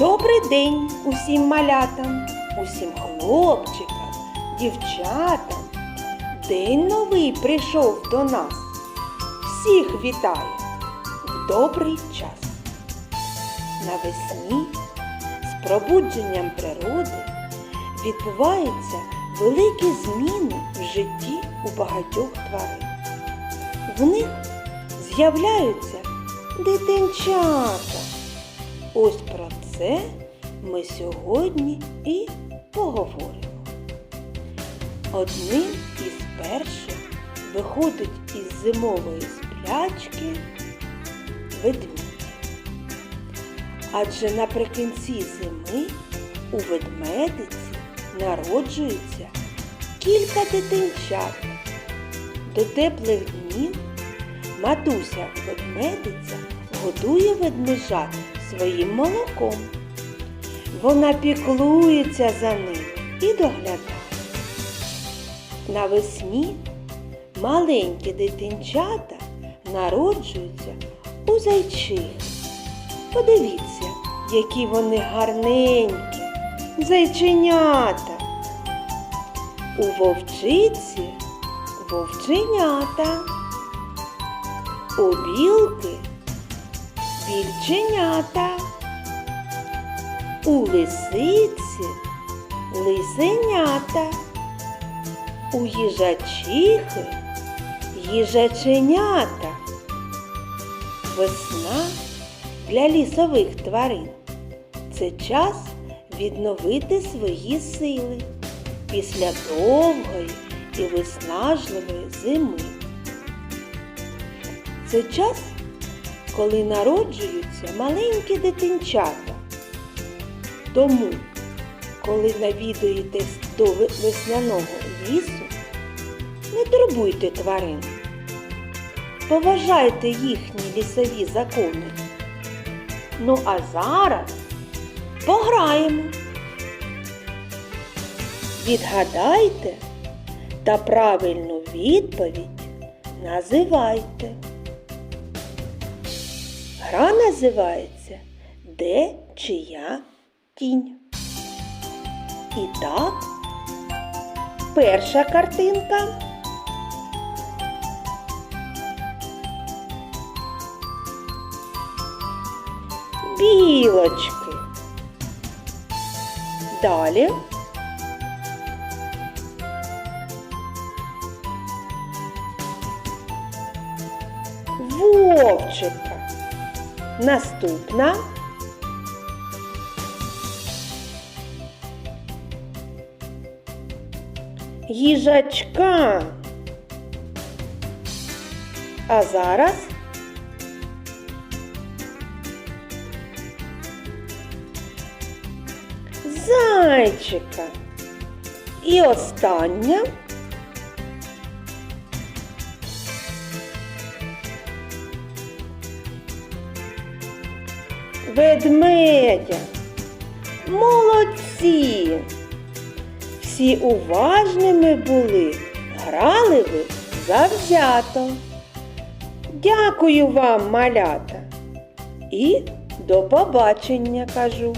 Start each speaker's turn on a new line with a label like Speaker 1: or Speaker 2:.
Speaker 1: Добрий день усім малятам, усім хлопчикам, дівчатам. День новий прийшов до нас. Всіх вітаю в добрий час. Навесні з пробудженням природи відбуваються великі зміни в житті у багатьох тварин. В них з'являються дитинчата. Ось про це ми сьогодні і поговоримо. Одним із перших виходить із зимової сплячки ведмідь. Адже наприкінці зими у ведмедиці народжується кілька дитинчат. До теплих днів матуся ведмедиця годує ведмежат своїм молоком. Вона піклується за ним і доглядає. Навесні маленькі дитинчата народжуються у зайчихи. Подивіться, які вони гарненькі, зайченята. У вовчиці вовченята. У білки більченята. У лисиці лисенята. У їжачихи їжаченята. Весна для лісових тварин це час відновити свої сили після довгої і виснажливої зими. Це час, коли народжуються маленькі дитинчата. Тому, коли навідуєтесь до весняного лісу, не турбуйте тварин. Поважайте їхні лісові закони. Ну а зараз пограємо. Відгадайте та правильну відповідь називайте. Гра називається Де чия тінь. І так, перша картинка. Білочки. Далі. Вовчика. Наступна. Їжачка. А зараз зайчика. І остання. Ведмедя. Молодці. Всі уважними були, грали ви завзято. Дякую вам, малята. І до побачення кажу.